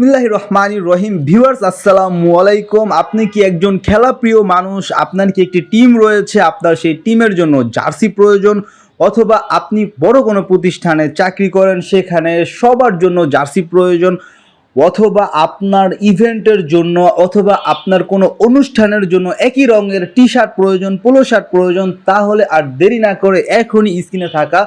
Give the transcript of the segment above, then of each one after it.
বিসমিল্লাহ রহমান রহিম। ভিউয়ার্স, আসসালামু আলাইকুম। আপনি কি একজন খেলাপ্রিয় মানুষ? আপনার কি একটি টিম রয়েছে? আপনার সেই টিমের জন্য জার্সি প্রয়োজন? অথবা আপনি বড় কোনো প্রতিষ্ঠানে চাকরি করেন, সেখানে সবার জন্য জার্সি প্রয়োজন? অথবা আপনার ইভেন্টের জন্য অথবা আপনার কোনো অনুষ্ঠানের জন্য একই রঙের টি শার্ট প্রয়োজন, পোলো শার্ট প্রয়োজন, তাহলে আর দেরি না করে এখনই স্ক্রিনে থাকা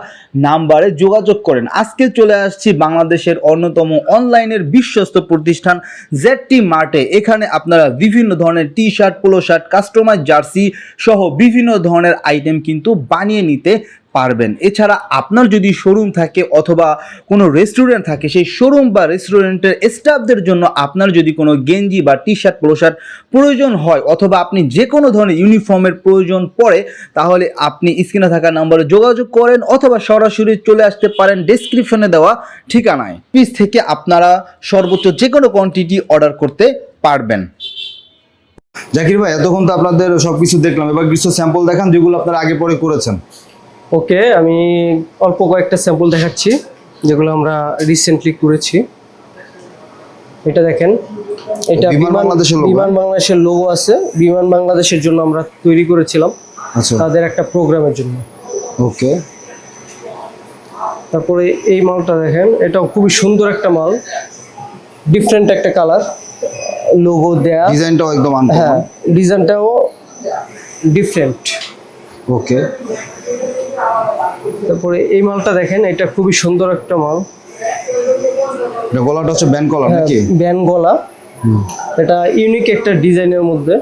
নাম্বারে যোগাযোগ করেন। আজকে চলে আসছি বাংলাদেশের অন্যতম অনলাইনের বিশ্বস্ত প্রতিষ্ঠান জেডটি মার্টে এখানে আপনারা বিভিন্ন ধরনের T shirt polo shirt, customise jersey সহ বিভিন্ন ধরনের আইটেম কিন্তু বানিয়ে নিতে পারবেন। এছাড়া আপনার যদি শোরুম থাকে অথবা কোনো রেস্টুরেন্ট থাকে, সেই শোরুম বা রেস্টুরেন্টের স্টাফদের জন্য আপনার যদি কোনো গেঞ্জি বা টি শার্ট শার্ট প্রয়োজন হয় অথবা আপনি যে কোনো ধরনের ইউনিফর্মের প্রয়োজন পড়ে, তাহলে আপনি স্ক্রিনে থাকা নাম্বারে যোগাযোগ করেন অথবা সরাসরি চলে আসতে পারেন ডেসক্রিপশনে দেওয়া ঠিকানায়। পিস থেকে আপনারা সর্বোচ্চ যে কোনো কোয়ান্টিটি অর্ডার করতে পারবেন। জাকির ভাই, এতক্ষণ তো আপনাদের সবকিছু দেখলাম। এবার কিছু স্যাম্পল দেখান যেগুলো আপনারা আগে পরে করেছেন। ওকে আমি অল্প কয়েকটা স্যাম্পল দেখাচ্ছি যেগুলো আমরা রিসেন্টলি করেছি। এটা দেখেন এটা বিমান বাংলাদেশের? বিমান বাংলাদেশের লোগো আছে। বিমান বাংলাদেশের জন্য আমরা তৈরি করেছিলাম আচ্ছা। তাদের একটা প্রোগ্রামের জন্য। ওকে। তারপরে এই মালটা দেখেন এটাও খুবই সুন্দর একটা মাল। ডিফারেন্ট একটা কালার লোগো দেয়া। ডিজাইনটাও একদম হ্যাঁ ডিজাইনটাও ডিফারেন্ট ওকে। তারপরে এই মালটা দেখেন এটা খুবই সুন্দর একটা মাল। এটা গলাটা হচ্ছে ব্যান কলার হ্যাঁ, নাকি? ব্যান গলা। এটা ইউনিক একটা ডিজাইনের মধ্যে।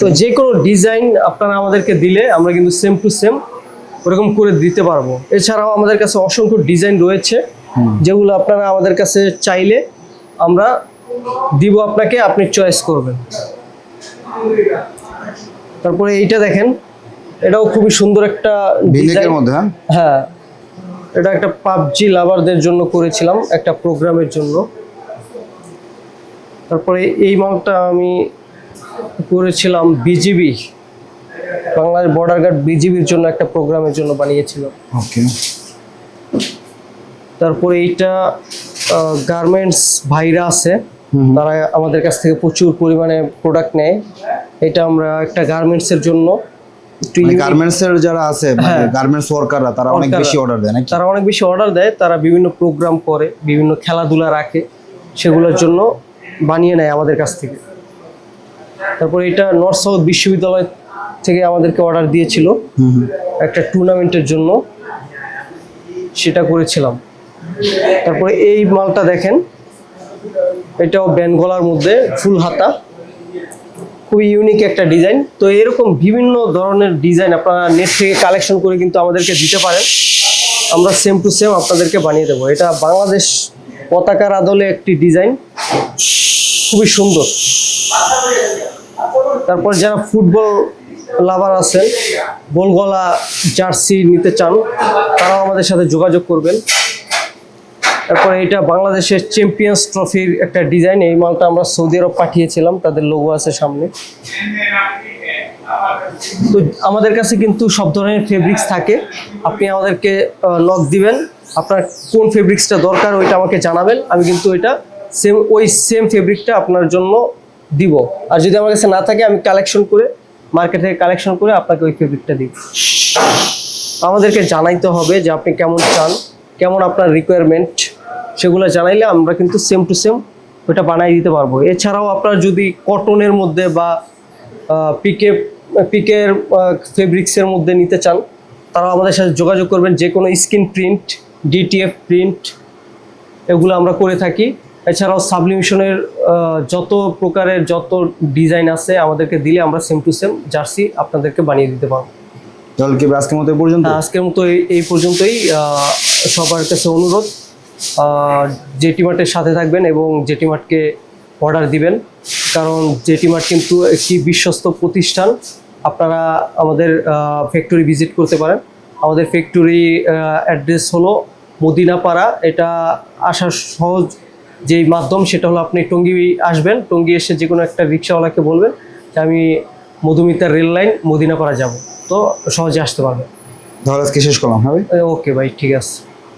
তো যে কোনো ডিজাইন আপনারা আমাদেরকে দিলে আমরা কিন্তু সেম টু সেম ওরকম করে দিতে পারব। এছাড়াও আমাদের কাছে অসংখ্য ডিজাইন রয়েছে যেগুলো আপনারা আমাদের কাছে চাইলে আমরা দিব আপনাকে আপনি চয়েস করবেন। তারপরে এইটা দেখেন এটাও খুবই সুন্দর একটা ভিনেকের মধ্যে হ্যাঁ? হ্যাঁ। এটা একটা পাবজি লাভারদের জন্য করেছিলাম একটা প্রোগ্রামের জন্য। তারপরে এই মালটা আমি করেছিলাম বিজিবি বাংলাদেশ বর্ডার গার্ড বিজিবির জন্য একটা প্রোগ্রামের জন্য বানিয়েছিলাম। ওকে তারপরে এইটা গার্মেন্টস ভাইরা আছে তারা আমাদের কাছ থেকে প্রচুর পরিমাণে প্রোডাক্ট নেয়। এটা আমরা একটা গার্মেন্টসের জন্য গার্মেন্টস এর যারা আছে হ্যাঁ। গার্মেন্টস ওয়ার্কাররা তারা অনেক বেশি অর্ডার দেয় তারা অনেক বেশি অর্ডার দেয় তারা বিভিন্ন প্রোগ্রাম করে বিভিন্ন খেলাধুলা রাখে সেগুলোর জন্য বানিয়ে নেয় আমাদের কাছ থেকে। তারপরে এটা নর্থ সাউথ বিশ্ববিদ্যালয় থেকে আমাদেরকে অর্ডার দিয়েছিল। একটা টুর্নামেন্টের জন্য সেটা করেছিলাম। তারপরে এই মালটা দেখেন এটাও ব্যানগলার মধ্যে ফুল হাতা। খুবই ইউনিক একটা ডিজাইন তো এরকম বিভিন্ন ধরনের ডিজাইন আপনারা নেট থেকে কালেকশন করে কিন্তু আমাদেরকে দিতে পারেন। আমরা সেম টু সেম আপনাদেরকে বানিয়ে দেবো। এটা বাংলাদেশ পতাকার আদলে একটি ডিজাইন খুবই সুন্দর। তারপর যারা ফুটবল লাভার আছেন, বলগলা জার্সি নিতে চান, তারাও আমাদের সাথে যোগাযোগ করবেন। তারপরে এটা বাংলাদেশের চ্যাম্পিয়ন্স ট্রফির একটা ডিজাইন এই মালটা আমরা সৌদি আরব পাঠিয়েছিলাম, তাদের লোগো আছে সামনে। তো আমাদের কাছে কিন্তু সব ধরনের ফেব্রিক্স থাকে। আপনি আমাদেরকে লক দিবেন। আপনার কোন ফেব্রিক্সটা দরকার ওইটা আমাকে জানাবেন। আমি কিন্তু ওইটা সেম ওই সেম ফেব্রিকটা আপনার জন্য দিব। আর যদি আমার কাছে না থাকে, আমি কালেকশন করে মার্কেট থেকে কালেকশন করে আপনাকে ওই ফেব্রিকটা দিব। আমাদেরকে জানাইতে হবে যে আপনি কেমন চান, কেমন আপনার রিকোয়ারমেন্ট সেগুলো জানাইলে আমরা কিন্তু সেম টু সেম ওটা বানাই দিতে পারব। এছাড়াও আপনার যদি কটনের মধ্যে বা পিকে পিকের ফেব্রিক্সের মধ্যে নিতে চান তারাও আমাদের সাথে যোগাযোগ করবেন। যে কোনো স্কিন প্রিন্ট ডিটিএফ প্রিন্ট এগুলো আমরা করে থাকি। এছাড়াও সাবলিমিশনের যত প্রকারের যত ডিজাইন আছে আমাদেরকে দিলে আমরা সেম টু সেম জার্সি আপনাদেরকে বানিয়ে দিতে পারব। তাহলে কি আজকের মতো এই পর্যন্ত? হ্যাঁ, আজকের মতো এই- এই পর্যন্তই। সবার কাছে অনুরোধ। জেটিমার্টের সাথে থাকবেন এবং জেটিমার্টকে অর্ডার দিবেন। কারণ জেটিমার্ট কিন্তু একটি বিশ্বস্ত প্রতিষ্ঠান। আপনারা আমাদের ফ্যাক্টরি ভিজিট করতে পারেন। আমাদের ফ্যাক্টরি অ্যাড্রেস হলো মদিনাপাড়া। এটা আসার সহজ যেই মাধ্যম সেটা হলো আপনি টঙ্গি আসবেন। টঙ্গি এসে যে কোনো একটা রিক্সাওয়ালাকে বলবেন যে আমি মধুমিতা রেল লাইন মদিনাপাড়া যাব। তো সহজে আসতে পারবেন। তাহলে আজকে শেষ করলাম হ্যাঁ ভাই? ওকে ভাই ঠিক আছে।